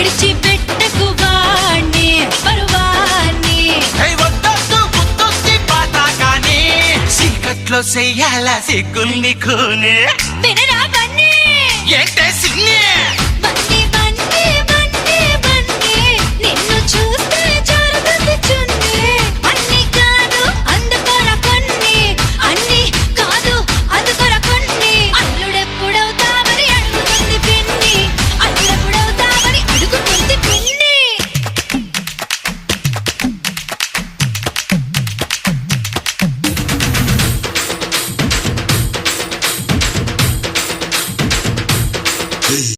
విడిచిపెట్టకు వాణ్ణి పరువాణ్ణి సిగ్గుల్ని కోనే. వినరా? Peace.